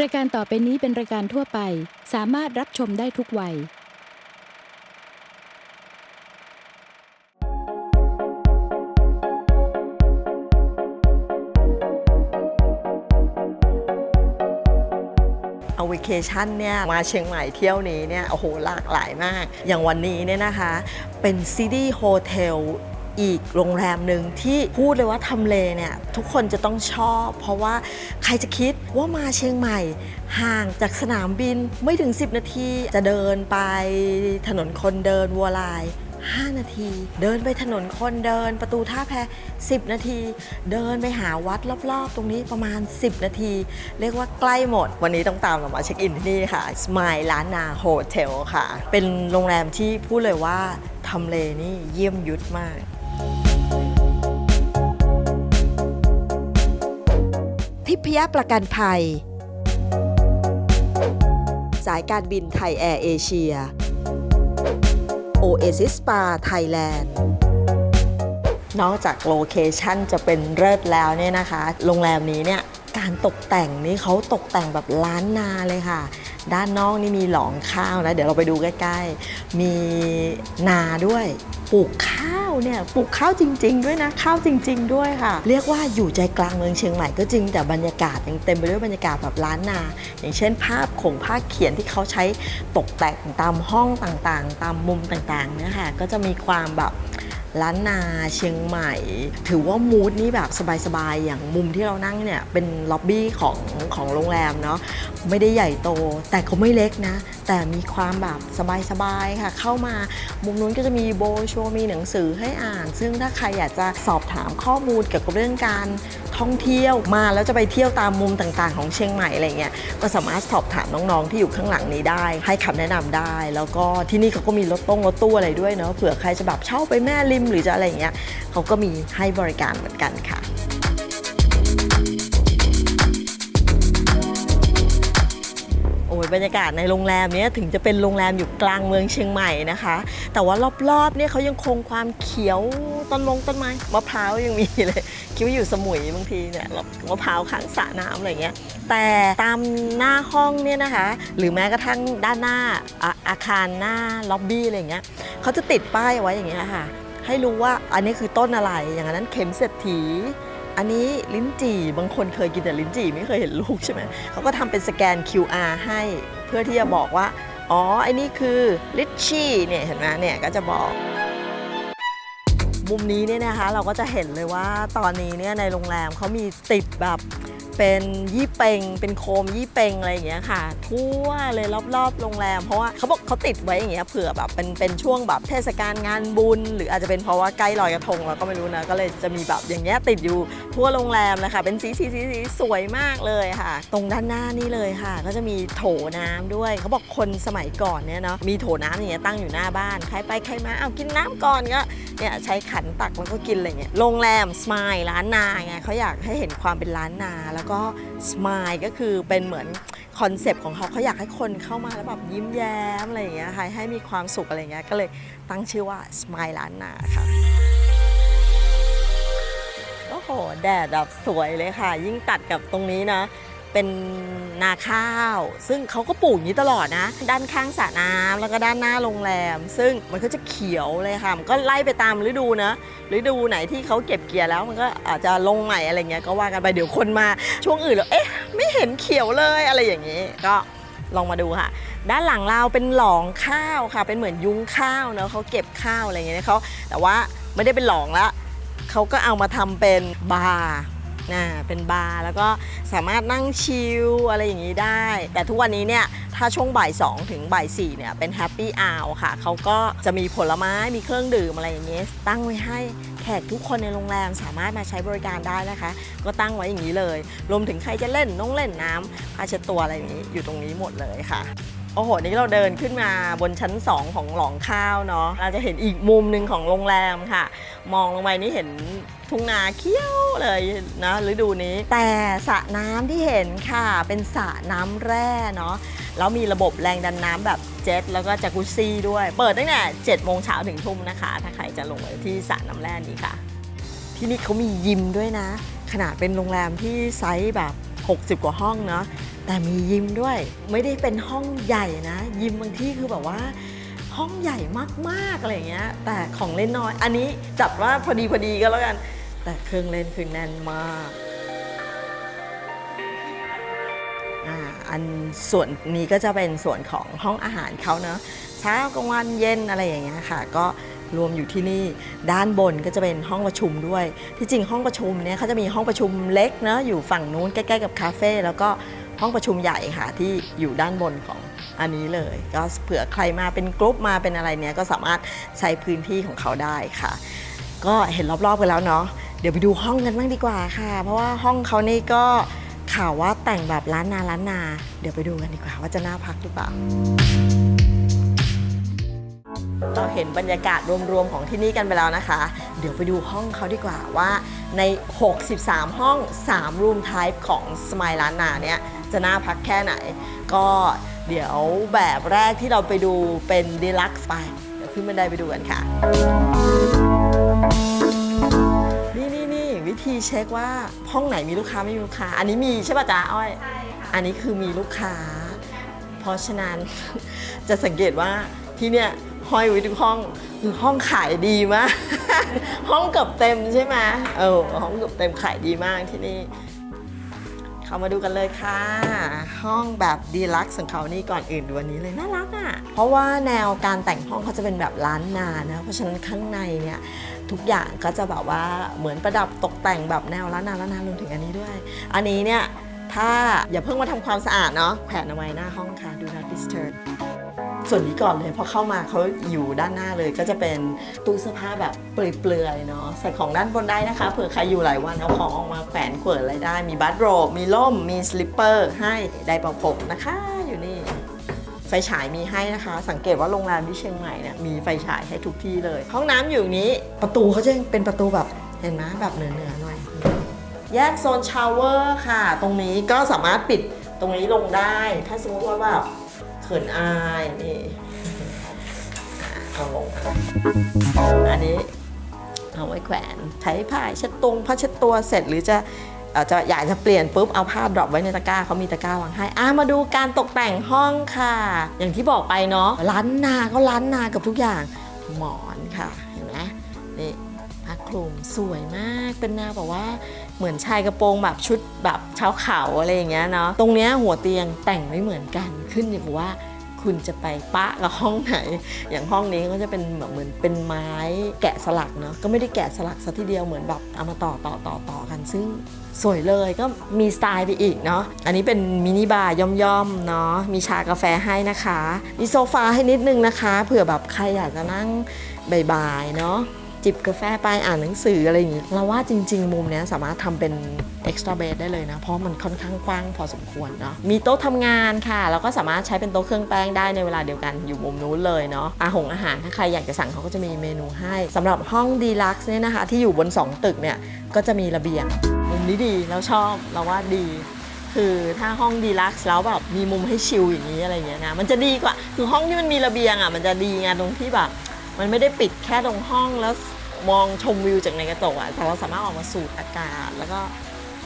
รายการต่อไปนี้เป็นรายการทั่วไป สามารถรับชมได้ทุกวัย เอาวิเคชันเนี่ยมาเชียงใหม่เที่ยวนี้เนี่ยโอ้โหหลากหลายมาก อย่างวันนี้เนี่ยนะคะ เป็นซิตี้โฮเทล อีกโรงแรมหนึ่งที่พูดเลยว่าทำเลเนี่ยทุกคนจะต้องชอบ เพราะว่าใครจะคิดว่ามาเชียงใหม่ ห่างจากสนามบินไม่ถึง 10 นาที จะเดินไปถนนคนเดินวัวลาย 5 นาที เดินไปถนนคนเดินประตูท่าแพ 10 นาที เดินไปหาวัดรอบๆ ตรงนี้ประมาณ 10 นาที เรียกว่าใกล้หมด วันนี้ต้องตามเรามาเช็คอินที่นี่ค่ะ Smile ล้านนาโฮเทลค่ะ เป็นโรงแรมที่พูดเลยว่าทำเลนี่เยี่ยมยุทธมาก พยประกันภัย สายการบินไทยแอร์เอเชีย Oasis Spa Thailand นอกจากโลเคชันจะเป็นเลิศแล้วเนี่ยนะคะ โรงแรมนี้เนี่ยการตกแต่งนี่เขาตกแต่งแบบล้านนาเลยค่ะ ด้านนอกนี่มีหลองข้าวนะ เดี๋ยวเราไปดูใกล้ ๆ มีนาด้วยปลูกข้าว เนี่ยปลูกข้าวจริง ๆ ด้วยนะข้าวจริง ๆ ด้วยค่ะ เรียกว่าอยู่ใจกลางเมืองเชียงใหม่ก็จริงแต่บรรยากาศยังเต็มไปด้วยบรรยากาศแบบล้านนา อย่างเช่น ภาพของภาคเขียนที่เขาใช้ตกแต่งตามห้องต่างๆ ตามมุมต่างๆเนี่ยค่ะก็จะมีความแบบ ล้านนาเชียงใหม่ ถือว่ามูดนี่แบบสบายๆ อย่างมุมที่เรานั่งเนี่ย เป็นล็อบบี้ของของโรงแรมเนาะไม่ได้ใหญ่โต แต่ก็ไม่เล็กนะ แต่มีความแบบสบายๆ ค่ะ เข้ามามุมนู้นก็จะมีโบชัวมีหนังสือให้อ่าน ซึ่งถ้าใครอยากจะสอบถามข้อมูลเกี่ยวกับเรื่องการ ท่องเที่ยวมาแล้วจะไปเที่ยวตามมุมต่างๆ ของเชียงใหม่อะไรเงี้ยก็สามารถสอบถามน้องๆที่อยู่ข้างหลังนี้ได้ ให้คำแนะนำได้ แล้วก็ที่นี่เขาก็มีรถต้งรถตู้อะไรด้วยเนาะเผื่อใครจะแบบเช่าไปแม่ริมหรือจะอะไรเงี้ยเขาก็มีให้บริการเหมือนกันค่ะ บรรยากาศในโรงแรมเนี้ยถึงจะเป็นโรงแรมอยู่กลางเมืองเชียงใหม่นะคะ แต่ว่ารอบๆเนี่ยเขายังคงความเขียวต้นมงต้นไม้มะพร้าวยังมีเลย คิดว่าอยู่สมุยบางทีเนี่ยมะพร้าวข้างสระน้ำอะไรเงี้ยแต่ตามหน้าห้องเนี่ยนะคะ หรือแม้กระทั่งด้านหน้าอาอาคารหน้าล็อบบี้อะไรเงี้ยเขาจะติดป้ายไว้อย่างเงี้ยค่ะให้รู้ว่าอันนี้คือต้นอะไรอย่างนั้นเข็มเศรษฐี อันนี้ลิ้นจี่บางคนเคยกินแต่ลิ้นจี่ไม่เคยเห็นลูกใช่ไหมเขาก็ทำเป็นสแกน QR ให้เพื่อที่จะบอกว่า อ๋อไอ้นี่คือลิชชี่เนี่ยเห็นไหมเนี่ยก็จะบอก มุมนี้เนี่ยนะคะเราก็จะเห็นเลยว่าตอนนี้เนี่ยในโรงแรมเขามีติดแบบ เป็นยี่เปงเป็นโคมยี่เปงอะไรอย่างเงี้ยค่ะ ทั่วเลยรอบๆโรงแรม เพราะว่าเขาบอกเขาติดไว้อย่างเงี้ยเผื่อแบบเป็นเป็นช่วงแบบเทศกาลงานบุญ หรืออาจจะเป็นเพราะว่าใกล้ลอยกระทงเราก็ไม่รู้นะก็เลยจะมีแบบอย่างเงี้ยติดอยู่ทั่วโรงแรมนะคะเป็นสีสีสีสีสวยมากเลยค่ะ ตรงด้านหน้านี่เลยค่ะ ก็จะมีโถน้ำด้วยเขาบอกคนสมัยก่อนเนี่ยเนาะมีโถน้ำอย่างเงี้ยตั้งอยู่หน้าบ้านใครไปใครมาเอากินน้ำก่อนก็เนี่ยใช้ขันตักแล้วก็กินอะไรเงี้ยโรงแรมสไมายร้านนาไงเขาอยากให้เห็นความเป็นร้านนาแล้วก็สมายก็คือเป็นเหมือนคอนเซปต์ของเขาเขาอยากให้คนเข้ามาแล้วแบบยิ้มแย้มอะไรอย่างเงี้ยให้ให้มีความสุขอะไรเงี้ยก็เลยตั้งชื่อว่าสมายร้านนาค่ะโอ้โห แดดแบบสวยเลยค่ะ ยิ่งตัดกับตรงนี้นะ เป็นนาข้าว ซึ่งเขาก็ปลูกอย่างนี้ตลอดนะ ด้านข้างสระน้ำแล้วก็ด้านหน้าโรงแรม ซึ่งมันก็จะเขียวเลยค่ะ มันก็ไล่ไปตามฤดูนะฤดูไหนที่เขาเก็บเกี่ยวแล้วมันก็อาจจะลงใหม่อะไรเงี้ยก็ว่ากันไปเดี๋ยวคนมาช่วงอื่นแล้วเอ๊ะ ไม่เห็นเขียวเลยอะไรอย่างนี้ ก็ลองมาดูค่ะ ด้านหลังเราเป็นหลองข้าวค่ะ เป็นเหมือนยุ้งข้าวเนอะเขาเก็บข้าวอะไรเงี้ยเขาแต่ว่าไม่ได้เป็นหลองละเขาก็เอามาทำเป็นบาร์ นะเป็นบาร์แล้วก็สามารถนั่งชิลอะไรอย่างนี้ได้ แต่ทุกวันนี้เนี่ยถ้าช่วงบ่าย 2 ถึงบ่าย4เนี่ยเป็นแฮปปี้อ r ค่ะ เขาก็จะมีผลไม้มีเครื่องดื่มอะไรอย่างนี้ ตั้งไว้ให้แขกทุกคนในโรงแรมสามารถมาใช้บริการได้นะคะ ก็ตั้งไว้อย่างนี้เลย รวมถึงใครจะเล่นน้องเล่นน้ำผ้าเช็ดตัวอะไรอย่างนี้อยู่ตรงนี้หมดเลยค่ะ โอ้โห นี่เราเดินขึ้นมาบนชั้น 2 ของหลองข้าวเนาะ เราจะเห็นอีกมุมหนึ่งของโรงแรมค่ะ มองลงไปนี่เห็นทุ่งนาเขี้ยวเลยนะฤดูนี้ แต่สระน้ำที่เห็นค่ะ เป็นสระน้ำแร่เนาะ แล้วมีระบบแรงดันน้ำแบบเจ็ตแล้วก็จากุซี่ด้วย เปิดตั้งแต่7โมงเช้าถึงทุ่มนะคะ ถ้าใครจะลงไปที่สระน้ำแร่นี้ค่ะ ที่นี่เขามียิมด้วยนะ ขนาดเป็นโรงแรมที่ไซส์แบบ 60 กว่าห้องเนาะแต่มียิมด้วย ไม่ได้เป็นห้องใหญ่นะ ยิมบางที่คือแบบว่า ห้องใหญ่มากๆอะไรเงี้ย แต่ของเล่นน้อย อันนี้จัดว่าพอดีพอดีก็แล้วกัน แต่เครื่องเล่นคือแน่นมากอันส่วนนี้ก็จะเป็นส่วนของห้องอาหารเขาเนอะเช้ากลางวันเย็นอะไรอย่างเงี้ยค่ะ ก็ รวมอยู่ที่นี่ด้านบนก็จะเป็นห้องประชุมด้วย ที่จริงห้องประชุมเนี่ยเขาจะมีห้องประชุมเล็กเนะอยู่ฝั่งนู้นใกล้ๆกับคาเฟ่แล้วก็ห้องประชุมใหญ่ค่ะที่อยู่ด้านบนของอันนี้เลย ก็เผื่อใครมาเป็นกรุ๊ปมาเป็นอะไรเนี่ยก็สามารถใช้พื้นที่ของเขาได้ค่ะ ก็เห็นรอบๆกันแล้วเนาะเดี๋ยวไปดูห้องกันบ้างดีกว่าค่ะ เพราะว่าห้องเขานี่ก็ข่าวว่าแต่งแบบล้านนาล้านนา เดี๋ยวไปดูกันดีกว่าว่าจะน่าพักหรือเปล่า เราเห็นบรรยากาศรวมๆของที่นี่กันไปแล้วนะคะ เดี๋ยวไปดูห้องเขาดีกว่าว่าใน 63 ห้อง3รูมไทป์ของสมายล้านนาเนี่ยจะน่าพักแค่ไหน ก็เดี๋ยวแบบแรกที่เราไปดูเป็นดีลักซ์ไปเดี๋ยวขึ้นบันไดไปดูกันค่ะ นี่นี่นี่วิธีเช็คว่าห้องไหนมีลูกค้าไม่มีลูกค้า อันนี้มีใช่ป่ะจ๊ะอ้อย ใช่ค่ะ อันนี้คือมีลูกค้า เพราะฉะนั้น จะสังเกตว่าที่เนี่ย ห้อยไว้ทุกห้องคือห้องขายดีมาก ห้องเกือบเต็มใช่ไหมเออห้องเกือบเต็มขายดีมากที่นี่เข้ามาดูกันเลยค่ะ ห้องแบบดีลักซ์ของเขานี่ก่อนอื่นดูอันนี้เลยน่ารักอะเพราะว่าแนวการแต่งห้องเขาจะเป็นแบบล้านนานะเพราะฉะนั้นข้างในเนี่ยทุกอย่างก็จะแบบว่าเหมือนประดับตกแต่งแบบแนวล้านนาล้านนารวมถึงอันนี้ด้วย อันนี้เนี่ยถ้าอย่าเพิ่งมาทำความสะอาดเนาะแขวนเอาไว้หน้าห้องค่ะ do not disturb ส่วนนี้ก่อนเลยพอเข้ามาเขาอยู่ด้านหน้าเลยก็จะเป็นตู้เสื้อผ้าแบบเปลือยๆเนาะใส่ของด้านบนได้นะคะเผื่อใครอยู่หลายวันเอาของออกมาแขวนเขวนอะไรได้ มีบัตโรบมีล่มมีสลิปเปอร์ให้ได้ป่าผมนะคะอยู่นี่ไฟฉายมีให้นะคะ สังเกตว่าโรงแรมที่เชียงใหม่เนี่ยมีไฟฉายให้ทุกที่เลย ห้องน้ำอยู่นี้ประตูเขาจะเป็นประตูแบบเห็นไหมแบบเหนือๆหน่อยแยกโซนชาวเวอร์ค่ะ ตรงนี้ก็สามารถปิดตรงนี้ลงได้ ถ้าสมมติว่าแบบ เขินอายนี่เอาลงอันนี้เอาไว้แขวนใช้ผ้าเช็ดตรงผ้าเช็ดตัวเสร็จหรือจะอ่อจะอยากจะเปลี่ยนปุ๊บเอาผ้าดรอปไว้ในตะกร้าเขามีตะกร้าวางให้อะมาดูการตกแต่งห้องค่ะ อย่างที่บอกไปเนาะล้านนาก็ล้านนากับทุกอย่างหมอน คลุมสวยมากเป็นแนวแบบว่าเหมือนชายกระโปรงแบบชุดแบบชาวเขาอะไรอย่างเงี้ยเนาะตรงเนี้ยหัวเตียงแต่งไม่เหมือนกันขึ้นอยู่กับว่าคุณจะไปปะกับห้องไหน อย่างห้องนี้ก็จะเป็นแบบเหมือนเป็นไม้แกะสลักเนาะ ก็ไม่ได้แกะสลักซะทีเดียวเหมือนแบบเอามาต่อต่อต่อต่อกัน ซึ่งสวยเลยก็มีสไตล์ไปอีกเนาะ อันนี้เป็นมินิบาร์ย่อมๆเนาะ มีชากาแฟให้นะคะ มีโซฟาให้นิดนึงนะคะ เผื่อแบบใครอยากจะนั่งบ่ายๆเนาะ จิบกาแฟไปอ่านหนังสืออะไรอย่างงี้เราว่าจริง ๆ มุมเนี้ยสามารถทำเป็น extra bed ได้เลยนะ เพราะมันค่อนข้างกว้างพอสมควรเนาะมีโต๊ะทำงานค่ะ แล้วก็สามารถใช้เป็นโต๊ะเครื่องแป้งได้ในเวลาเดียวกันอยู่มุมนู้นเลยเนาะอาหงอาหารถ้าใครอยากจะสั่งเขาก็จะมีเมนูให้สำหรับห้องดีลักซ์เนี่ยนะคะ ที่อยู่บน 2 ตึกเนี่ยก็จะมีระเบียงมุมนี้ดีแล้วชอบเราว่าดีคือถ้าห้องดีลักซ์แล้วแบบมีมุมให้ชิลอย่างนี้อะไรอย่างเงี้ยนะมันจะดีกว่า คือห้องที่มันมีระเบียงอะมันจะดีไงตรงที่แบบ มันไม่ได้ปิดแค่ตรงห้องแล้วมองชมวิวจากในกระจกอะแต่เราสามารถออกมาสูดอากาศ แล้วก็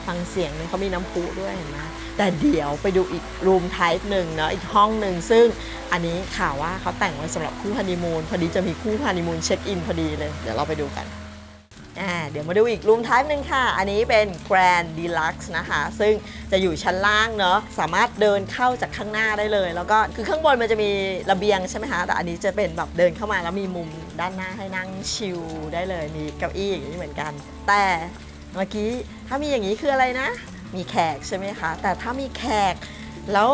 ฟังเสียงเนี่ยเขามีน้ำพุด้วยเห็นไหมแต่เดี๋ยวไปดูอีกรูมไทป์หนึ่งเนาะอีกห้องหนึ่งซึ่งอันนี้ข่าวว่าเขาแต่งไว้สำหรับคู่ฮันนีมูนพอดีจะมีคู่ฮันนีมูนเช็คอินพอดีเลย เดี๋ยวเราไปดูกัน อ่าเดี๋ยวมาดูอีกรูมไทป์หนึ่งค่ะ อันนี้เป็น Grand Deluxe นะคะ ซึ่งจะอยู่ชั้นล่างเนาะสามารถเดินเข้าจากข้างหน้าได้เลย แล้วก็คือข้างบนมันจะมีระเบียงใช่ไหมคะ แต่อันนี้จะเป็นแบบเดินเข้ามาแล้วมีมุมด้านหน้าให้นั่งชิลได้เลย มีเก้าอี้อย่างนี้เหมือนกัน แต่เมื่อกี้ถ้ามีอย่างนี้คืออะไรนะ มีแขกใช่ไหมคะ แต่ถ้ามีแขกแล้ว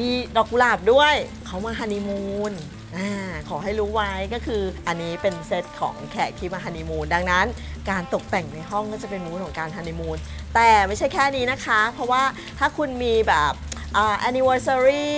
มีดอกกุหลาบด้วย เขามาฮันนีมูน อ่าขอให้รู้ไว้ก็คืออันนี้เป็นเซตของแขกที่มาฮันนีมูนดังนั้น การตกแต่งในห้องก็จะเป็นมูดของการฮันนีมูนแต่ไม่ใช่แค่นี้นะคะ เพราะว่าถ้าคุณมีแบบ anniversary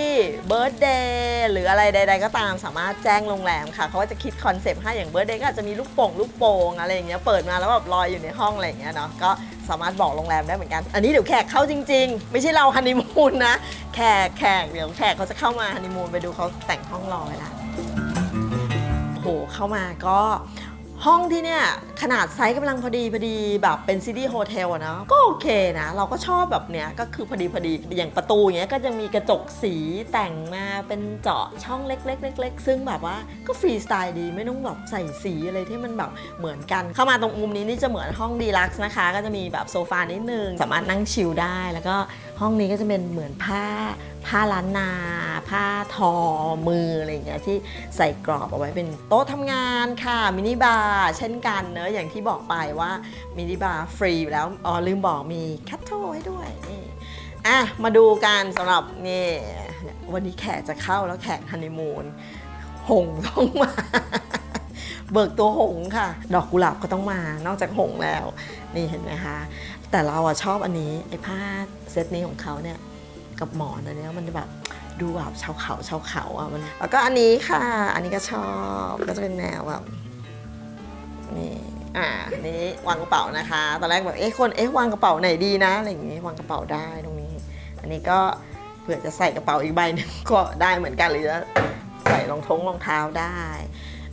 birthday หรืออะไรใด ๆ ก็ตามสามารถแจ้งโรงแรมค่ะเขาก็จะคิดคอนเซปต์ให้อย่าง birthday ก็อาจจะมีลูกโป่งลูกโป่งอะไรอย่างเงี้ยเปิดมาแล้วแบบลอยอยู่ในห้องอะไรอย่างเงี้ยเนาะก็สามารถบอกโรงแรมได้เหมือนกัน อันนี้เดี๋ยวแขกเข้าจริง ๆ ไม่ใช่เราฮันนีมูนนะแขกแขกเดี๋ยวแขกเขาจะเข้ามาฮันนีมูนไปดูเขาแต่งห้องรอไว้ละโอ้โหเข้ามาก็ห้องที่เนี่ย ขนาดไซส์กำลังพอดีพอดีแบบเป็นซิตี้โฮเทลอะเนาะก็โอเคนะ เราก็ชอบแบบเนี้ยก็คือพอดีพอดีอย่างประตูเงี้ยก็ยังมีกระจกสีแต่งมาเป็นเจาะช่องเล็กๆเล็กๆซึ่งแบบว่าก็ฟรีสไตล์ดีไม่ต้องแบบใส่สีอะไรที่มันแบบเหมือนกัน เข้ามาตรงมุมนี้นี่จะเหมือนห้องดีลักซ์นะคะ ก็จะมีแบบโซฟานิดนึงสามารถนั่งชิลได้แล้วก็ห้องนี้ก็จะเป็นเหมือนผ้าผ้าล้านนา ผ้าทอมืออะไรอย่างเงี้ยที่ใส่กรอบเอาไว้เป็นโต๊ะทำงานค่ะมินิบาร์เช่นกันเนอะอย่างที่บอกไปว่ามินิบาร์ฟรีอยู่แล้วอ๋อลืมบอกมีคัตโต้ให้ด้วยนี่อะมาดูกันสำหรับนี่วันนี้แขกจะเข้าแล้วแขกฮันนีมูนหงส์ต้องมา เบิกตัวหงส์ค่ะ ดอกกุหลาบก็ต้องมานอกจากหงส์แล้ว นี่เห็นไหมคะแต่เราอะชอบอันนี้ไอ้ผ้าเซตนี้ของเขาเนี่ยกับหมอนอันนี้มันแบบดูแบบชาวเขาชาวเขาอะมันแล้วก็อันนี้ค่ะ อันนี้ก็ชอบก็จะเป็นแนวแบบนี่ อ่านี้วางกระเป๋านะคะ ตอนแรกแบบเอ๊ะคนเอ๊ะวางกระเป๋าไหนดีนะอะไรอย่างงี้วางกระเป๋าได้ตรงนี้ อันนี้ก็เผื่อจะใส่กระเป๋าอีกใบหนึงก็ได้เหมือนกันหรือจะใส่รองท้องรองเท้าได้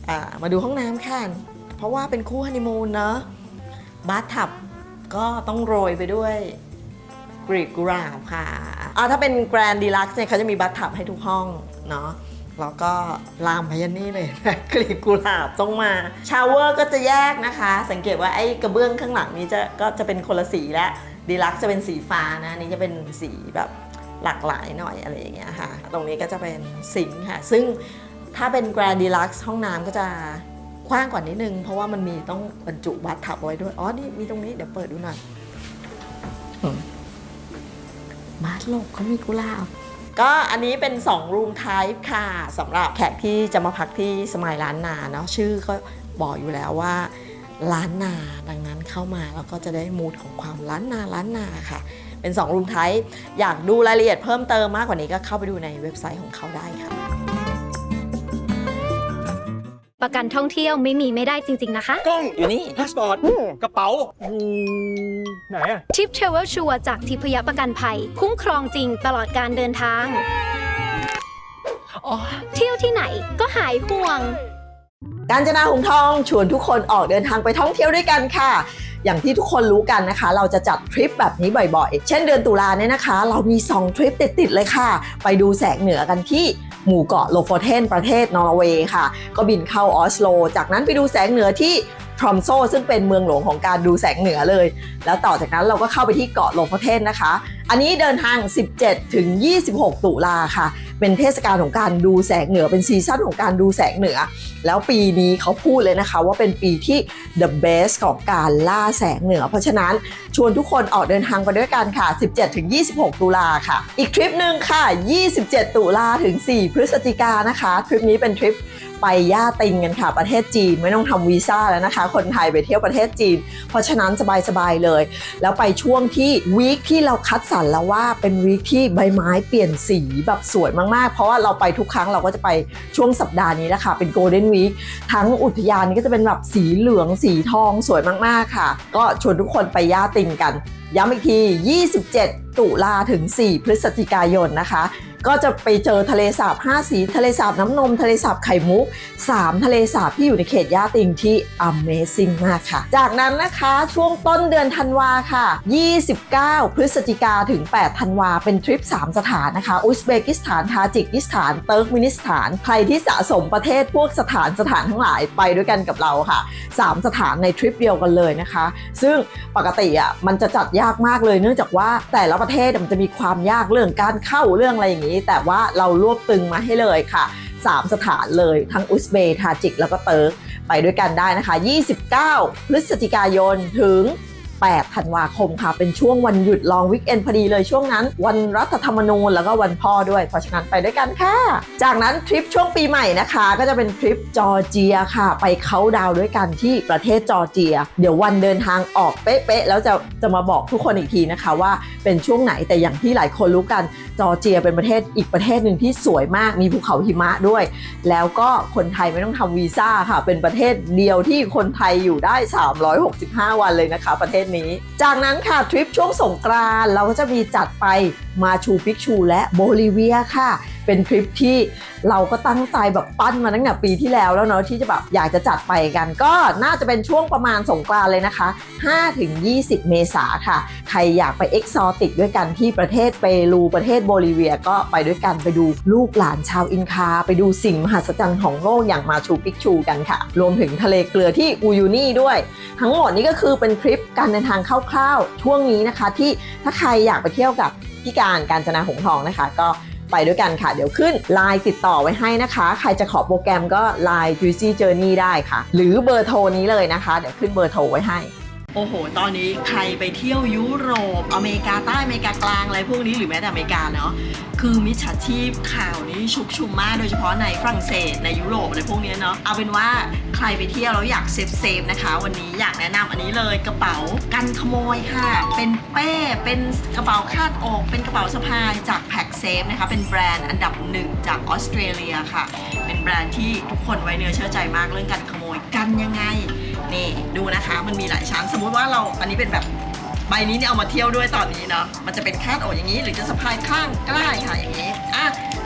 อ่ามาดูห้องน้ำค่ะเพราะว่าเป็นคู่ฮันนีมูนเนอะบาร์ทับก็ต้องโรยไปด้วยกรีบกุหลาบค่ะอ่าถ้าเป็นแกรนด์ดีลักซ์เนี่ยเขาจะมีบัตทับให้ทุกห้องเนาะ แล้วก็ลามพยันนี่เลยกรีบกุหลาบต้องมา ชาวเวอร์ก็จะแยกนะคะ สังเกตว่าไอ้กระเบื้องข้างหลังนี้จะก็จะเป็นคนละสีและดีลักซ์จะเป็นสีฟ้านะนี่จะเป็นสีแบบหลากหลายหน่อยอะไรอย่างเงี้ยค่ะ ตรงนี้ก็จะเป็นสิงค์ค่ะ ซึ่งถ้าเป็นแกรนด์ดีลักซ์ห้องน้ำก็จะกว้างกว่านิดนึง เพราะว่ามันมีต้องบรรจุบัตทับไว้ด้วย อ๋อ นี่มีตรงนี้เดี๋ยวเปิดดูหน่อยมาร์ทโลกเขามีกุหลาบ ก็อันนี้เป็น2 room type ค่ะสำหรับแขกที่จะมาพักที่สมัยล้านนาเนาะชื่อก็บอกอยู่แล้วว่าล้านนาดังนั้นเข้ามาแล้วก็จะได้มูดของความล้านนาล้านนาค่ะ เป็น2 room type อยากดูรายละเอียดเพิ่มเติมมากกว่านี้ก็เข้าไปดูในเว็บไซต์ของเขาได้ค่ะ ประกันท่องเที่ยวไม่มีไม่ได้จริง ๆ นะคะ กล้องอยู่นี่พาสปอร์ตกระเป๋าไหนอะทริป Travel s u r e จากทิพยประกันภัย คุ้มครองจริงตลอดการเดินทางอ๋อเที่ยวที่ไหนก็หายห่วง กาญจนาหงส์ทองชวนทุกคนออกเดินทางไปท่องเที่ยวด้วยกันค่ะ อย่างที่ทุกคนรู้กันนะคะ เราจะจัดทริปแบบนี้บ่อยๆ เช่นเดือนตุลาเนี่ยนะคะ เรามี 2 ทริปติดๆเลยค่ะ ไปดูแสงเหนือกันที่ หมู่เกาะโลโฟเทนประเทศนอร์เวย์ค่ะ ก็บินเข้าออสโล จากนั้นไปดูแสงเหนือที่ทรอมโซซึ่งเป็นเมืองหลวงของการดูแสงเหนือเลย แล้วต่อจากนั้นเราก็เข้าไปที่เกาะโลโฟเทนนะคะ อันนี้เดินทาง 17 ถึง 26 ตุลาค่ะ เป็นเทศกาลของการดูแสงเหนือเป็นซีซั่นของการดูแสงเหนือ แล้วปีนี้เขาพูดเลยนะคะ ว่าเป็นปีที่ the best ของการล่าแสงเหนือ เพราะฉะนั้นชวนทุกคนออกเดินทางไปด้วยกันค่ะ 17-26 ตุลาค่ะ อีกทริปหนึ่งค่ะ 27 ตุลาถึง 4 พฤศจิกานะคะ ทริปนี้เป็นทริป ไปย่าติงกันค่ะ ประเทศจีนไม่ต้องทำวีซ่าแล้วนะคะ คนไทยไปเที่ยวประเทศจีน เพราะฉะนั้นสบายๆเลย แล้วไปช่วงที่วีคที่เราคัดสรรแล้วว่าเป็นวีคที่ใบไม้เปลี่ยนสีแบบสวยมากๆ เพราะว่าเราไปทุกครั้งเราก็จะไปช่วงสัปดาห์นี้แหละค่ะเป็นโกลเด้นวีคทั้งอุทยานนี้ก็จะเป็นแบบสีเหลืองสีทองสวยมากๆค่ะ ก็ชวนทุกคนไปย่าติงกัน ย้ำอีกที 27 ตุลาถึง 4 พฤศจิกายนนะคะ ก็จะไปเจอทะเลสาบ5สี ทะเลสาบน้ำนม ทะเลสาบไข่มุก 3 ทะเลสาบที่อยู่ในเขตย่าติงที่ Amazing มากค่ะ จากนั้นนะคะช่วงต้นเดือนธันวาค่ะ 29 พฤศจิกาถึง 8 ธันวา เป็นทริป 3 สถานนะคะ อุซเบกิสถาน ทาจิกิสถาน เติร์กมินิสถาน ใครที่สะสมประเทศพวกสถานสถานทั้งหลายไปด้วยกันกับเราค่ะ 3 สถานในทริปเดียวกันเลยนะคะ ซึ่งปกติอะมันจะจัดยากมากเลยเนื่องจากว่าแต่ละประเทศมันจะมีความยากเรื่องการเข้าเรื่องอะไรอย่างนี้แต่ว่าเรารวบตึงมาให้เลยค่ะ 3 สถานเลยทั้งอุซเบย์ทาจิก แล้วก็เติร์กไปด้วยกันได้นะคะ 29 พฤศจิกายนถึง 8 ธันวาคมค่ะ เป็นช่วงวันหยุดลองวิกเอนพอดีเลยช่วงนั้น วันรัฐธรรมนูญแล้วก็วันพ่อด้วย เพราะฉะนั้นไปด้วยกันค่ะ จากนั้นทริปช่วงปีใหม่นะคะ ก็จะเป็นทริปจอร์เจียค่ะ ไปเขาดาวด้วยกันที่ประเทศจอร์เจีย เดี๋ยววันเดินทางออกเป๊ะๆแล้วจะจะมาบอกทุกคนอีกทีนะคะว่าเป็นช่วงไหนแต่อย่างที่หลายคนรู้กันจอร์เจียเป็นประเทศอีกประเทศหนึ่งที่สวยมากมีภูเขาหิมะด้วย แล้วก็คนไทยไม่ต้องทำวีซ่าค่ะ เป็นประเทศเดียวที่คนไทยอยู่ได้ 365 วันเลยนะคะ ประเทศนี้ จากนั้นค่ะทริปช่วงสงกรานเราก็จะมีจัดไปมาชูปิกชูและโบลิเวียค่ะ เป็นทริปที่เราก็ตั้งใจแบบปั้นมาตั้งแต่ปีที่แล้วแล้วเนาะที่จะแบบอยากจะจัดไปกัน ก็น่าจะเป็นช่วงประมาณสงกรานต์เลยนะคะ 5-20 เมษาค่ะ ใครอยากไปเอ็กซอติกด้วยกันที่ประเทศเปรูประเทศโบลิเวียก็ไปด้วยกันไปดูลูกหลานชาวอินคา ไปดูสิ่งมหัศจรรย์ของโลกอย่างมาชูปิกชูกันค่ะ รวมถึงทะเลเกลือที่อูยูนี่ด้วย ทั้งหมดนี้ก็คือเป็นทริปการเดินทางคร่าวๆช่วงนี้นะคะ ที่ถ้าใครอยากไปเที่ยวกับ พี่การการจนาหงทองนะคะ ก็ไปด้วยกันค่ะ เดี๋ยวขึ้นไลน์ติดต่อไว้ให้นะคะ ใครจะขอโปรแกรมก็ไลน์ Juicy Journey ได้ค่ะ หรือเบอร์โทรนี้เลยนะคะ เดี๋ยวขึ้นเบอร์โทรไว้ให้ โอ้โห ตอนนี้ใครไปเที่ยวยุโรป อเมริกาใต้ อเมริกากลางอะไรพวกนี้หรือแม้แต่อเมริกาเนาะ คือมิจฉาชีพข่าวนี้ชุกชุมมากโดยเฉพาะในฝรั่งเศสในยุโรปอะไรพวกนี้เนาะ เอาเป็นว่าใครไปเที่ยวแล้วอยากเซฟเซฟนะคะ วันนี้อยากแนะนำอันนี้เลยกระเป๋ากันขโมยค่ะ เป็นเป้เป็นกระเป๋าคาดอก เป็นกระเป๋าสะพายจากแพ็กเซฟนะคะ เป็นแบรนด์อันดับหนึ่งจากออสเตรเลียค่ะ เป็นแบรนด์ที่ทุกคนไว้เนื้อเชื่อใจมากเรื่องการขโมยกันยังไง นี่ดูนะคะมันมีหลายชั้น สมมุติว่าเราอันนี้เป็นแบบใบนี้เนี่ยเอามาเที่ยวด้วยตอนนี้เนาะมันจะเป็นคาดอกอย่างนี้ หรือจะสะพายข้างก็ได้ค่ะอย่างนี้อะ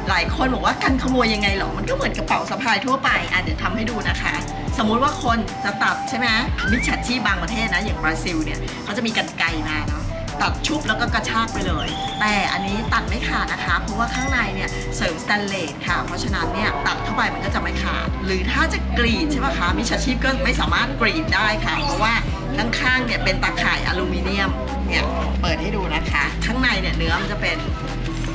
หลายคนบอกว่ากันขโมยยังไงหรอ มันก็เหมือนกระเป๋าสะพายทั่วไปอะเดี๋ยวทำให้ดูนะคะ สมมุติว่าคนจะตัดใช่ไหมมิจฉาชีพบางประเทศนะอย่างบราซิลเนี่ยเขาจะมีกันไกมาเนาะ ตัดชุบแล้วก็กระชากไปเลย แต่อันนี้ตัดไม่ขาดนะคะ เพราะว่าข้างในเนี่ยเสริมสแตนเลสค่ะ เพราะฉะนั้นเนี่ยตัดเข้าไปมันก็จะไม่ขาด หรือถ้าจะกรีดใช่ไหมคะมิจฉาชีพก็ไม่สามารถกรีดได้ค่ะ เพราะว่าข้างๆเนี่ยเป็นตาข่ายอลูมิเนียมเนี่ยเปิดให้ดูนะคะ ข้างในเนี่ยเนื้อมันจะเป็น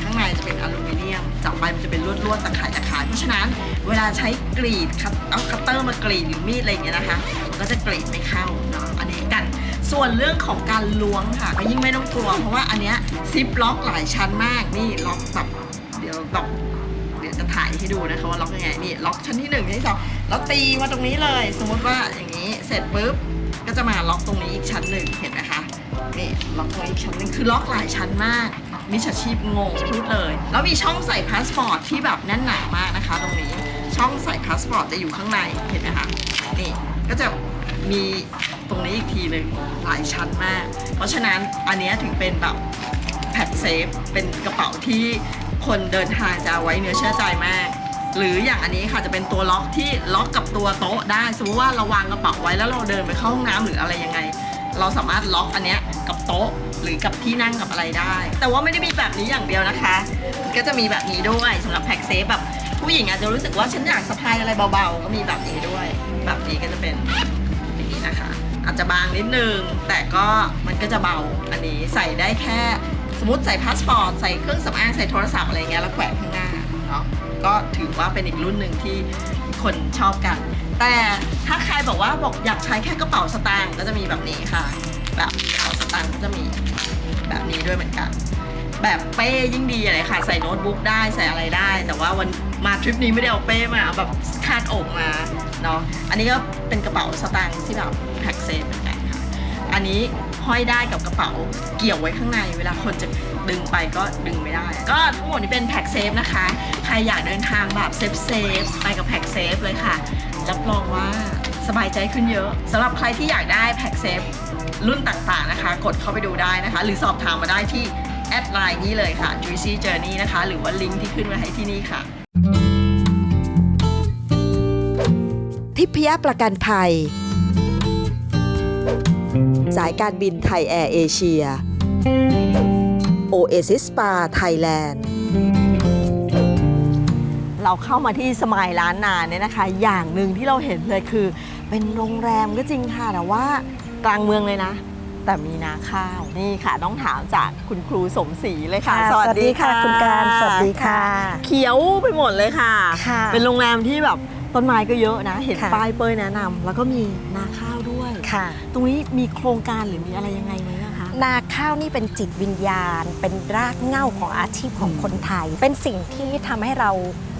ข้างในจะเป็นอลูมิเนียมจับไปมันจะเป็นลวดๆตะข่ายตะข่ายเพราะฉะนั้นเวลาใช้กรีดคัตเอาคัตเตอร์มากรีดหรือมีดอะไรอย่างเงี้ยนะคะมันก็จะกรีดไม่เข้าเนาะ ส่วนเรื่องของการล้วงค่ะก็ยิ่งไม่ต้องกลัวเพราะว่าอันเนี้ยซิปล็อกหลายชั้นมากนี่ล็อกแบบเดี๋ยวแบบเดี๋ยวจะถ่ายให้ดูนะคะว่าล็อกยังไงนี่ล็อกชั้นที่หนึ่งชั้นที่สองแล้วตีมาตรงนี้เลย สมมติว่าอย่างนี้เสร็จปุ๊บก็จะมาล็อกตรงนี้อีกชั้นหนึ่งเห็นไหมคะนี่ล็อกตรงนี้อีกชั้นหนึ่งคือล็อกหลายชั้นมากมิจฉาชีพงงพูดเลย แล้วมีช่องใส่พาสปอร์ตที่แบบแน่นหนามากนะคะ ตรงนี้ช่องใส่พาสปอร์ตจะอยู่ข้างในเห็นไหมคะนี่ก็จะมี ตรงนี้อีกทีหนึ่งหลายชั้นมาก เพราะฉะนั้นอันนี้ถึงเป็นแบบแพ็คเซฟเป็นกระเป๋าที่คนเดินทางจะไว้เนื้อเชื่อใจมาก หรืออย่างอันนี้ค่ะจะเป็นตัวล็อกที่ล็อกกับตัวโต๊ะได้ สมมติว่าเราวางกระเป๋าไว้แล้วเราเดินไปเข้าห้องน้ำหรืออะไรยังไง เราสามารถล็อกอันเนี้ยกับโต๊ะหรือกับที่นั่งกับอะไรได้ แต่ว่าไม่ได้มีแบบนี้อย่างเดียวนะคะ ก็จะมีแบบนี้ด้วยสำหรับแพ็คเซฟแบบผู้หญิงอาจจะรู้สึกว่าฉันอยากสะพายอะไรเบาๆ ก็มีแบบนี้ด้วย แบบนี้ก็จะเป็น อาจจะบางนิดนึง แต่ก็มันก็จะเบาอันนี้ใส่ได้แค่ สมมติใส่พาสปอร์ต ใส่เครื่องสำอางใส่โทรศัพท์อะไรเงี้ยแล้วแขวนข้างหน้าเนาะก็ถือว่าเป็นอีกรุ่นหนึ่งที่คนชอบกัน แต่ถ้าใครบอกว่าบอกอยากใช้แค่กระเป๋าสตางค์ก็จะมีแบบนี้ค่ะ แบบกระเป๋าสตางค์ก็จะมีแบบนี้ด้วยเหมือนกัน แบบเป้ยิ่งดีอะไรค่ะ ใส่โน้ตบุ๊กได้ใส่อะไรได้ แต่ว่าวันมาทริปนี้ไม่ได้เอาเป้มาเอาแบบคาดอกมาเนาะอันนี้ก็เป็นกระเป๋าสตางค์ที่แบบแพ็คเซฟเหมือนกันค่ะอันนี้ห้อยได้กับกระเป๋าเกี่ยวไว้ข้างใน เวลาคนจะดึงไปก็ดึงไม่ได้ ก็ทั้งหมดนี้เป็นแพ็คเซฟนะคะ ใครอยากเดินทางแบบเซฟเซฟไปกับแพ็คเซฟเลยค่ะรับรองว่าสบายใจขึ้นเยอะสำหรับใครที่อยากได้แพ็คเซฟรุ่นต่างๆนะคะ กดเข้าไปดูได้นะคะ หรือสอบถามมาได้ที่ แอดไลน์นี้เลยค่ะ Juicy Journey นะคะ หรือว่าลิงก์ที่ขึ้นไว้ให้ที่นี่ค่ะ ทิพยประกันภัย สายการบินไทยแอร์เอเชีย Oasis Spa Thailand เราเข้ามาที่สมายล้านนาเนี่ยนะคะ อย่างหนึ่งที่เราเห็นเลยคือ เป็นโรงแรมก็จริงค่ะ แต่ว่ากลางเมืองเลยนะ แต่มีนาข้าวนี่ค่ะต้องถามจากคุณครูสมศรีเลยค่ะค่ะสวัสดีค่ะคุณการสวัสดีค่ะ เขียวไปหมดเลยค่ะค่ะเป็นโรงแรมที่แบบต้นไม้ก็เยอะนะ เห็นค่ะป้ายเป้ยแนะนำแล้วก็มีนาข้าวด้วยค่ะ ตรงนี้มีโครงการหรือมีอะไรยังไงไหมอะคะนาข้าวนี่เป็นจิตวิญญาณ เป็นรากเหง้าของอาชีพของคนไทย เป็นสิ่งที่ทำให้เรา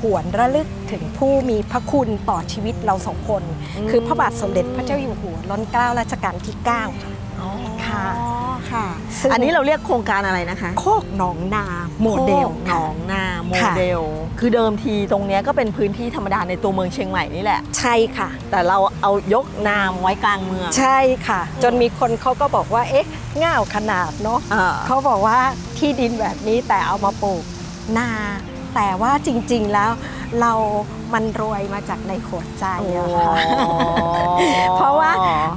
หวนระลึกถึงผู้มีพระคุณต่อชีวิตเราสองคนอืมคือพระบาทสมเด็จพระเจ้าอยู่หัวรัชกาลรัชกาลที่9อ๋อ ค่ะค่ะซึ่งอันนี้เราเรียกโครงการอะไรนะคะ โคกหนองนาโมเดลโคกหนค่ะองนาโมค่ะเดล คือเดิมทีตรงเนี้ยก็เป็นพื้นที่ธรรมดาในตัวเมืองเชียงใหม่นี่แหละ ใช่ค่ะ แต่เราเอายกนามไว้กลางเมือง ใช่ค่ะ จนมีคนเขาก็บอกว่า เอ๊ะง่าวขนาดเนาะเออเขาบอกว่าที่ดินแบบนี้แต่เอามาปลูกนา แต่ว่าจริง ๆแล้ว เรามันรวยมาจากในหัวใจอะค่ะ เพราะว่า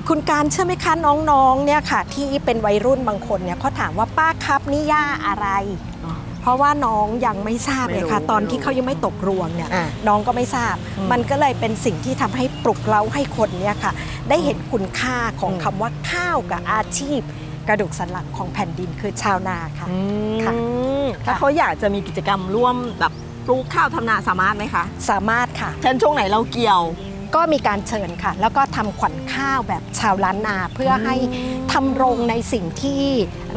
คุณการเชื่อไหมคะน้องๆเนี่ยค่ะ ที่เป็นวัยรุ่นบางคนเนี่ยเขาถามว่าป้าครับนี่ย่าอะไรอ๋อเพราะว่าน้องยังไม่ทราบไม่เลยรู้ค่ะ ตอนไม่รู้ที่เขายังไม่ตกรวงเนี่ยอะน้องก็ไม่ทราบอืมมันก็เลยเป็นสิ่งที่ทำให้ปลุกเราให้คนเนี่ยค่ะ ได้เห็นคุณค่าของอืมคำว่าข้าวกับอาชีพ กระดูกสันหลังของแผ่นดินคือชาวนาค่ะค่ะถ้าเขาอยากจะมีกิจกรรมร่วมแบบ ปลูกข้าวทำนาสามารถไหมคะสามารถค่ะ เช่นช่วงไหนเราเกี่ยว ก็มีการเชิญค่ะ แล้วก็ทำขวัญข้าวแบบชาวล้านนาเพื่อให้ทำรงในสิ่งที่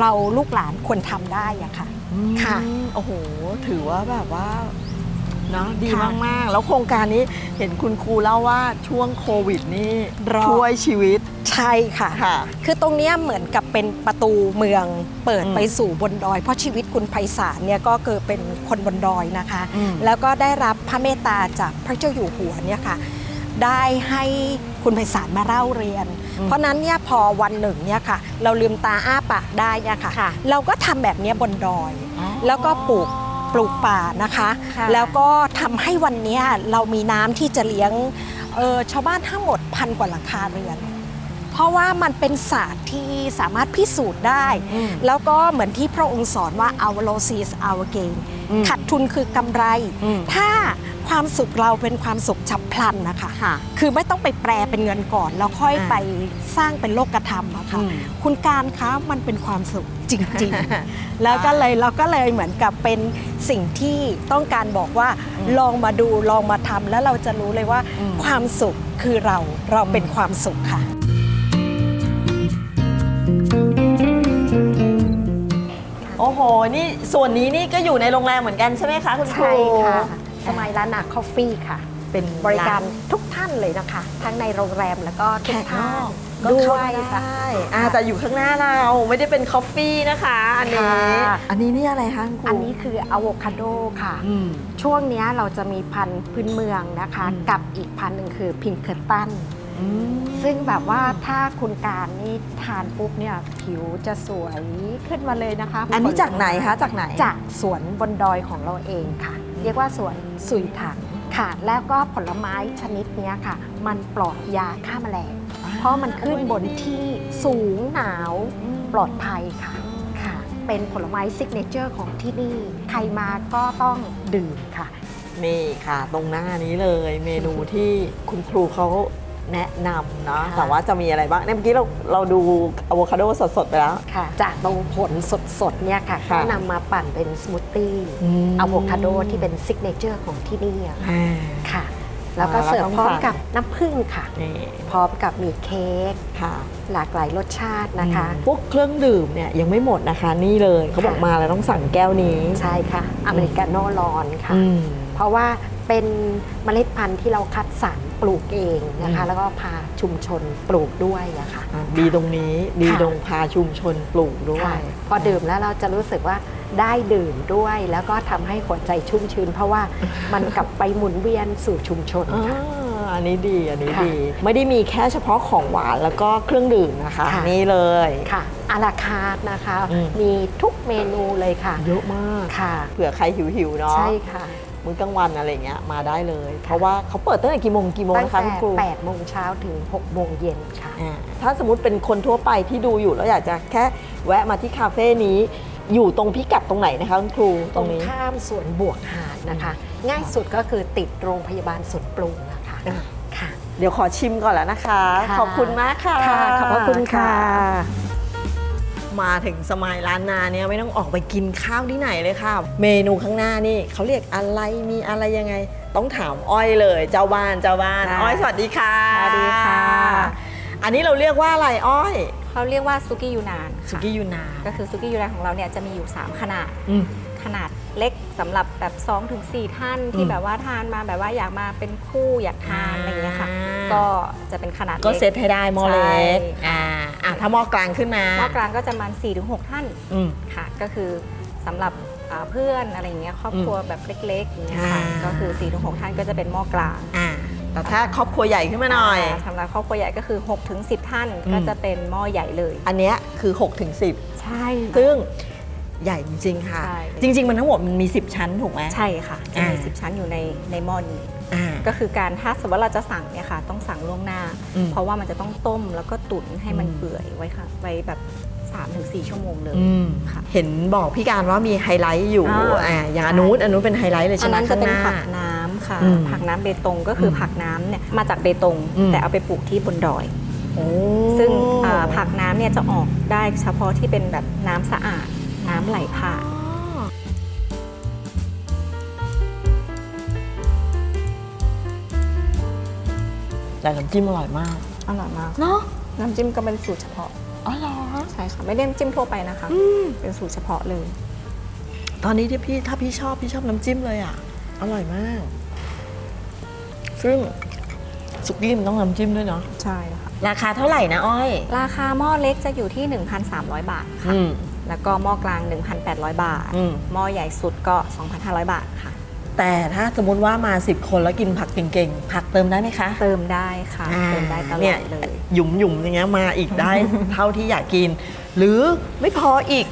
เราลูกหลานควรทำได้อะค่ะ ค่ะ อืมโอ้โห ถือว่าแบบว่า เนาะดีค่ะมากๆ แล้วโครงการนี้เห็นคุณครูเล่าว่าช่วงโควิดนี่รอด ช่วยชีวิตใช่ค่ะ ค่ะ คือตรงเนี้ยเหมือนกับเป็นประตูเมืองเปิดอืมไปสู่บนดอย เพราะชีวิตคุณไพศาลเนี่ยก็เกิดเป็นคนบนดอยนะคะ อืม แล้วก็ได้รับพระเมตตาจากพระเจ้าอยู่หัวเนี่ยค่ะได้ให้คุณไพศาลมาเล่าเรียน เพราะนั้นเนี่ยพอวันหนึ่งเนี่ยค่ะ เราลืมตาอ้าปากได้เนี่ยค่ะ ค่ะ เราก็ทำแบบเนี้ยบนดอย แล้วก็ปลูกป ลูกป่านะคะ ค่ะแล้วก็ทำให้วันเนี้ยเรามีน้ำที่จะเลี้ยงเอ่อชาวบ้านทั้งหมดพันกว่าหลังคาเรือน เพราะว่ามันเป็นศาสตร์ที่สามารถพิสูจน์ได้ อืม แล้วก็เหมือนที่พระองค์สอนว่า our loss is our gain อืม ขาดทุนคือกำไรอืมถ้าความสุขเราเป็นความสุขฉับพลันนะคะค่ะคือไม่ต้องไปแปลเป็นเงินก่อน แล้วค่อยอ่าไปสร้างเป็นโลกธรรมอะค่ะอืมคุณการคะมันเป็นความสุขจริงๆ แล้วก็เลยเราก็เลยเหมือนกับเป็นสิ่งที่ต้องการบอกว่าอืมลองมาดูลองมาทำแล้วเราจะรู้เลยว่าอืมความสุขคือเราเราเป็นความสุขค่ะ โอ้โห นี่ส่วนนี้นี่ก็อยู่ในโรงแรมเหมือนกันใช่ไหมคะคุณครูใช่ค่ะสมัยร้านนาคอฟฟี่ค่ะ เป็นบริการทุกท่านเลยนะคะ ทั้งในโรงแรมแล้วก็แขทุกกนท่าอนกก็ด้เข้าวยได้ค่ะอ่าแต่อยู่ข้างหน้าเราไม่ได้เป็นคอฟฟี่นะคะ อันนี้ค่ะอันนี้นี่อะไรคะคุณครูอันนี้คืออะโวคาโดค่ะอืมช่วงเนี้ยเราจะมีพันธุ์พื้นเมืองนะคะอืมกับอีกพันธุ์หนึ่งคือพิงเคิร์ตันอืม ซึ่งแบบว่าถ้าคุณการนี่ทานปุ๊บเนี่ยผิวจะสวยขึ้นมาเลยนะคะอันนี้จากไหนคะจากไหน จากสวนบนดอยของเราเองค่ะ เรียกว่าสวนสุยถังค่ะ แล้วก็ผลไม้ชนิดเนี้ยค่ะ มันปลอดยาฆ่าแมลง เพราะมันขึ้นบนที่สูงหนาวปลอดภัยค่ะค่ะ เป็นผลไม้ซิกเนเจอร์ของที่นี่ ใครมาก็ต้องดื่มค่ะ นี่ค่ะ ตรงหน้านี้เลยเมนูที่คุณครูเขาแนะนำเนาะค่ะ แต่ว่าจะมีอะไรบ้างเนี่ยเมื่อกี้เราเราดูอะโวคาโดสดๆไปแล้ว ค่ะจากตรงผลสดๆเนี่ยค่ะค่ะ ก็นำมาปั่นเป็นสมูทตี้อะโวคาโดที่เป็นซิกเนเจอร์ของที่นี่อะค่ะอ่า ค่ะ แล้วก็อ่าเสิร์ฟแล้วต้องพร้อมสั่งกับน้ำผึ้งค่ะ นี่พร้อมกับมีเค้กค่ะหลากหลายรสชาตินะคะ พวกเครื่องดื่มเนี่ยยังไม่หมดนะคะ นี่เลยเขาบอกค่ะ มาแล้วต้องสั่งแก้วนี้ใช่ค่ะอเมริกาโน่ร้อนค่ะ อืม เพราะว่าเป็นเมล็ดพันธุ์ที่เราคัดสรร ปลูกเองนะคะอืมแล้วก็พาชุมชนปลูกด้วยอะค่ะอะดีตรงนี้ดีค่ะตรงพาชุมชนปลูกด้วค่ะยพอดื่มแล้วเราจะรู้สึกว่าได้ดื่มด้วยแล้วก็ทำให้หัวใจชุ่มชื้น เพราะว่ามันกลับไปหมุนเวียนสู่ชุมชนอ่าค่ะอันนี้ดีอันนี้ค่ะดี ไม่ได้มีแค่เฉพาะของหวานแล้วก็เครื่องดื่มนะคะค่ะนี่เลยค่ะอาราคาร์ทนะคะอืมมีทุกเมนูเลยค่ะ เยอะมากค่ะเผื่อใครหิวๆเนาะใช่ค่ะ มื้อกลางวันอะไรเงี้ยมาได้เลย เพราะว่าเขาเปิดตั้งแต่กี่โมงกี่โมงตั้งนะคะแต่คุณครู8โมงเช้าถึง6โมงเย็นค่ะ อ่าถ้าสมมติเป็นคนทั่วไปที่ดูอยู่แล้วอยากจะแค่แวะมาที่คาเฟ่นี้อยู่ตรงพิกัดตรงไหนนะคะคุณครูตตรรงงนี้ ข้ามสวนบวกหาดนะคะ ง่ายสุดก็คือติดโรงพยาบาลสวนปรุงนะคะอะ ค่ะ เดี๋ยวขอชิมก่อนแล้วนะคะ ค่ะขอบคุณมากค่ะ ค่ะขอบพระคุณค่ะ มาถึงสมัยร้านนาเนี่ยไม่ต้องออกไปกินข้าวที่ไหนเลยค่ะ เมนูข้างหน้านี่เขาเรียกอะไรมีอะไรยังไง ต้องถามอ้อยเลย เจ้าบ้านเจ้าบ้านค่ะอ้อยสวัสดีค่ะสวัสดีค่ะ อันนี้เราเรียกว่าอะไรอ้อยเขาเรียกว่าซุกี้ยูนานสุค่ะกี้ยูนานก็คือซุกี้ยูนานของเราเนี่ยจะมีอยู่ 3 ขนาดอืม ขนาดเล็กสำหรับแบบ2-4ถึงท่านที่อืมแบบว่าทานมาแบบว่าอยากมาเป็นคู่อยากทานอะไรอย่างเงี้ยค่ะอ่าก็จะเป็นขนาดก็ล็เซตให้ได้หม้อเล็กใช่อ่าอะถ้าหม้อกลางขึ้นมาหม้อกลางก็จะประมาณ4-6ท่านอืมค่ะ ก็คือสำหรับอ่าเพื่อนอะไรอย่างเงี้ยครอบครัวแบบเล็กๆอย่างเงี้ยค่ะอ่าก็คือ4-6ท่านก็จะเป็นหม้อกลางอ่าแต่ถ้าครอบครัวใหญ่ขึ้นมาหน่อยาสำหรับครอบครัวใหญ่ก็คือ6ถึง10ท่านอืมก็จะเป็นหม้อใหญ่เลย อันเนี้ยคือ6ถึง10ใช่ ซึ่ง ใหญ่จริง ๆ ค่ะ ใช่ จริง ๆ มันทั้งหมดมันมี 10 ชั้นถูกไหม ใช่ค่ะจะมีอ่า สิบชั้นอยู่ในในหม้อนี้ อ่า ก็คือการถ้าสมมติว่าเราจะสั่งเนี่ยค่ะ ต้องสั่งล่วงหน้า อืมเพราะว่ามันจะต้องต้มแล้วก็ตุ๋นให้มันอืม เปื่อยไว้ค่ะไว้แบบ3-4 ชั่วโมงเลยอืมค่ะ เห็นบอกพี่การว่ามีไฮไลท์อยู่อ่า อ่าอย่างอันนู้นอันนู้นเป็นไฮไลท์เลยอัใช่นไหมนั้นจะข้างเป็นหน้า ผักน้ำค่ะ อืมผักน้ำเบตงก็คืออมผักน้ำเนี่ยมาจากเบตง อืม แต่เอาไปปลูกที่บนดอย โอ้ซึ่งอ่าผักน้ำเนี่ยจะออกได้เฉพาะที่เป็นแบบน้ำสะอาดน้ำไหลผ่านแต่น้ำจิ้มอร่อยมาก อร่อยมาก เนาะน้ำจิ้มก็เป็นสูตรเฉพาะ อ๋อเหรอ ใช่ค่ะ ไม่ได้น้ำจิ้มทั่วไปนะคะอืมเป็นสูตรเฉพาะเลย ตอนนี้ที่พี่ถ้าพี่ชอบพี่ชอบน้ำจิ้มเลยอะ อร่อยมาก ซึ่งสุกี้มันต้องน้ำจิ้มด้วยเนาะ ใช่ค่ะ ราคาเท่าไหร่นะอ้อย ราคาหม้อเล็กจะอยู่ที่ 1,300 บาทค่ะอืม แล้วก็หม้อกลาง 1,800 บาท อืม หม้อใหญ่สุดก็ 2,500 บาทค่ะ แต่ถ้าสมมติว่ามา 10 คนแล้วกินผักเก่งๆ ผักเติมได้ไหมคะเติมได้ค่ะอ่าเติมได้ตลเนี่อยดเลย หยุมหยุมๆอย่างเงี้ยมาอีกได้ เท่าที่อยากกิน หรือไม่พออีก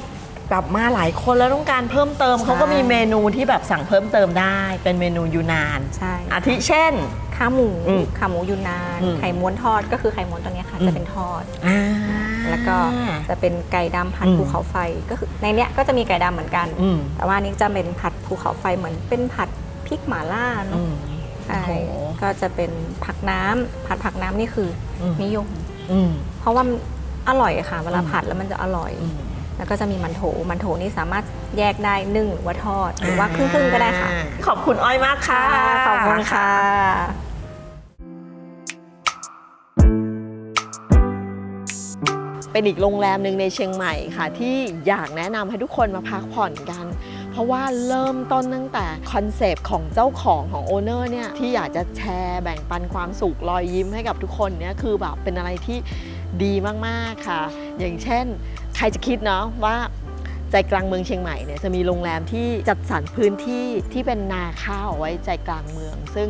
แบบมาหลายคนแล้วต้องการเพิ่มเติม ใช่ เขาก็มีเมนูที่แบบสั่งเพิ่มเติมได้ เป็นเมนูยูนาน ใช่อาทิเช่น ขาหมูอืมขาหมูยูนาน อืมไข่ม้วนทอดก็คือไข่ม้วนตัวเนี้ยค่ะ อืม จะเป็นทอด อ่า แล้วก็จะเป็นไก่ดำผัดอืมภูเขาไฟก็คือในเนี้ยก็จะมีไก่ดำเหมือนกัน อืมแต่ว่าอันนี้จะเป็นผัดภูเขาไฟเหมือนเป็นผัดพริกหม่าล่าอืเนาะม ใช่โอ้โหก็จะเป็นผักน้ำผัดผักน้ำนี่คืออม นิยม อืม เพราะว่ามันอร่อยค่ะเวลาอืม ผัดแล้วมันจะอร่อย อืม แล้วก็จะมีมันโถ มันโถนี่สามารถแยกได้นึ่งหรือว่าทอดหรือว่าครึ่งๆก็ได้ค่ะขอบคุณอ้อยมากค่ะ ขอบคุณค่ะ เป็นอีกโรงแรมหนึ่งในเชียงใหม่ค่ะ ที่อยากแนะนำให้ทุกคนมาพักผ่อนกัน เพราะว่าเริ่มต้นตั้งแต่คอนเซปต์ของเจ้าของของโอเนอร์เนี่ยที่อยากจะแชร์แบ่งปันความสุขรอยยิ้มให้กับทุกคนเนี่ยคือแบบเป็นอะไรที่ดีมากๆค่ะ อย่างเช่น ใครจะคิดเนาะว่าใจกลางเมืองเชียงใหม่เนี่ยจะมีโรงแรมที่จัดสรรพื้นที่ที่เป็นนาข้าวเอาไว้ใจกลางเมือง ซึ่ง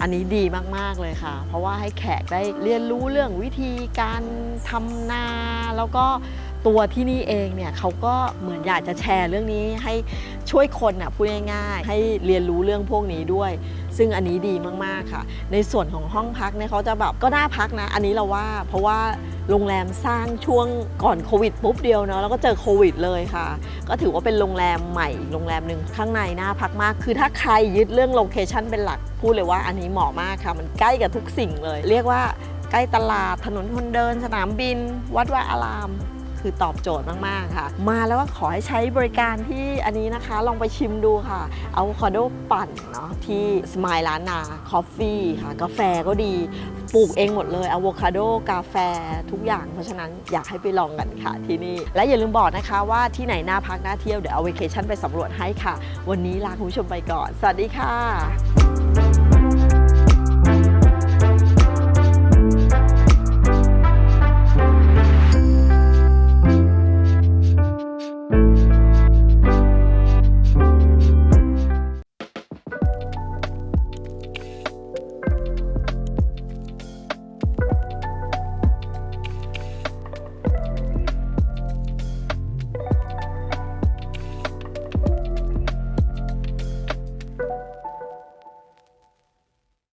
อันนี้ดีมาก ๆ เลยค่ะ เพราะว่าให้แขกได้เรียนรู้เรื่องวิธีการทำนาแล้วก็ตัวที่นี่เองเนี่ยเขาก็เหมือนอยากจะแชร์เรื่องนี้ให้ช่วยคนอะพูดง่ายๆ ให้เรียนรู้เรื่องพวกนี้ด้วย ซึ่งอันนี้ดีมากๆค่ะ ในส่วนของห้องพักเนี่ยเขาจะแบบก็น่าพักนะ อันนี้เราว่าเพราะว่าโรงแรมสร้างช่วงก่อนโควิดปุ๊บเดียวเนาะแล้วก็เจอโควิดเลยค่ะ ก็ถือว่าเป็นโรงแรมใหม่โรงแรมหนึ่งข้างในน่าพักมาก คือถ้าใครยึดเรื่องโลเคชันเป็นหลักพูดเลยว่าอันนี้เหมาะมากค่ะ มันใกล้กับทุกสิ่งเลย เรียกว่าใกล้ตลาดถนนคนเดิน สนามบิน วัดวาอาราม คือตอบโจทย์มาก ๆ ค่ะ มาแล้วก็ขอให้ใช้บริการที่อันนี้นะคะ ลองไปชิมดูค่ะอะโวคาโดปั่นเนาะที่สมายล้านนาคอฟฟี่ค่ะ กาแฟก็ดีปลูกเองหมดเลยอะโวคาโดกาแฟทุกอย่าง เพราะฉะนั้นอยากให้ไปลองกันค่ะที่นี่ และอย่าลืมบอกนะคะว่าที่ไหนน่าพักน่าเที่ยวเดี๋ยวเอาเวเคชั่นไปสำรวจให้ค่ะ วันนี้ลาคุณผู้ชมไปก่อน สวัสดีค่ะ